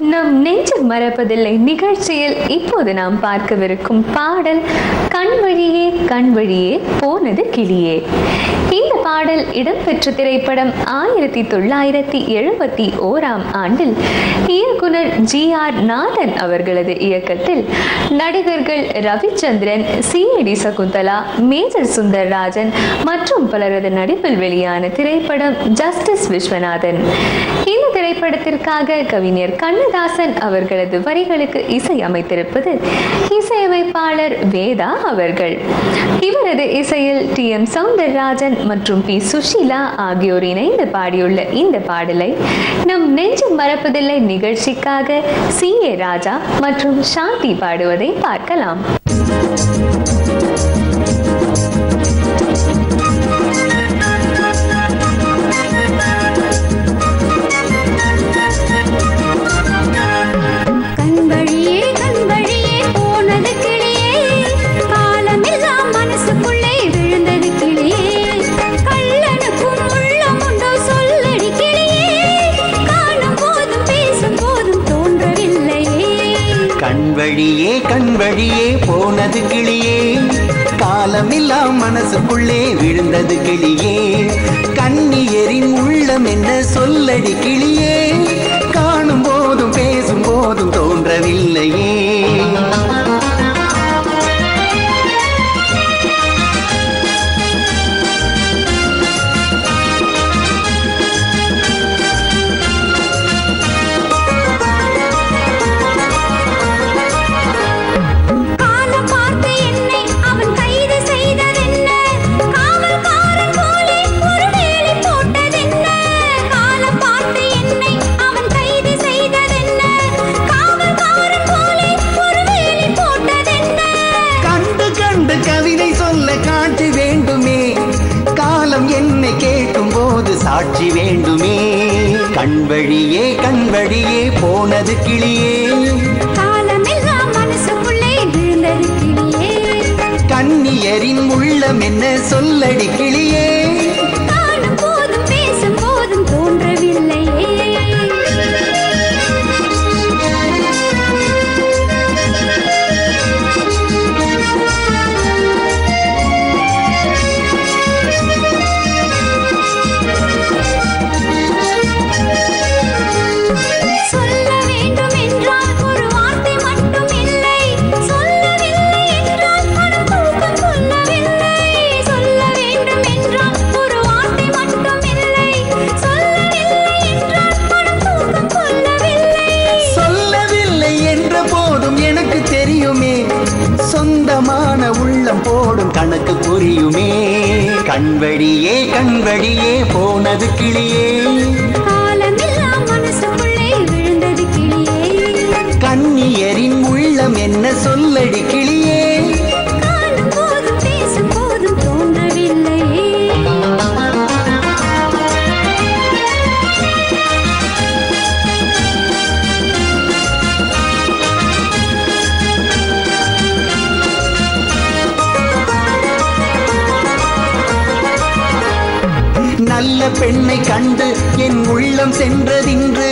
நம் நெஞ்சு மறப்பதில்லை. நிகழ்ச்சியில் இப்போது நாம் பார்க்கவிருக்கும் பாடல் கண் வழியே கண் வழியே போனது கிளியே இந்த பாடல் இடம்பெற்ற திரைப்படம் ஆயிரத்தி தொள்ளாயிரத்தி எழுபத்தி ஓராம் ஆண்டில் இயக்குனர் ஜி ஆர் நாதன் அவர்களது இயக்கத்தில் நடிகர்கள் ரவிச்சந்திரன் சி சகுந்தலா மேஜர் சுந்தர்ராஜன் மற்றும் பலரது நடிப்பில் வெளியான திரைப்படம் ஜஸ்டிஸ் விஸ்வநாதன். இந்த திரைப்படத்திற்காக கவிஞர் கண்ணதாசன் அவர்களது வரிகளுக்கு இசையமைத்திருப்பது இசையமைப்பாளர் வேதா அவர்கள். இவரது இசையில் டி எம் சவுந்தரராஜன் மற்றும் பி. சுஷீலா ஆகியோர் இணைந்து பாடியுள்ள இந்த பாடலை நம் நெஞ்சு மறப்பதில்லை நிகழ்ச்சிக்காக சி. ஏ. ராஜா மற்றும் சாந்தி பாடுவதை பார்க்கலாம். வழியே கண் வழியே போனது கிளியே. காலமில்லா மனசுக்குள்ளே விழுந்தது கிளியே. கண்ணியரின் உள்ளம் என்ன சொல்லடி கிளியே. காணும் போதும் பேசும் போதும் தோன்றவில்லையே. சாட்சி வேண்டுமே. கண்வழியே கண்வழியே போனது கிளியே. கண்ணியரின் உள்ளம் என்ன சொல்லடி கிளியே. உள்ளம் போடும் கணக்கு புரியுமே. கண்வழியே கண்வழியே போனது கிளியே. கண்ணியரின் உள்ளம் என்ன சொல்லடி கிளியே. நல்ல பெண்ணை கண்டு என் உள்ளம் சென்றதின்று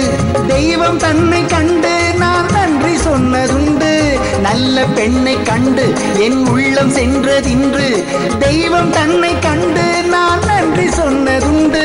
தெய்வம் தன்னை கண்டு நான் நன்றி சொன்னதுண்டு. நல்ல பெண்ணை கண்டு என் உள்ளம் சென்றதின்று தெய்வம் தன்னை கண்டு நான் நன்றி சொன்னதுண்டு.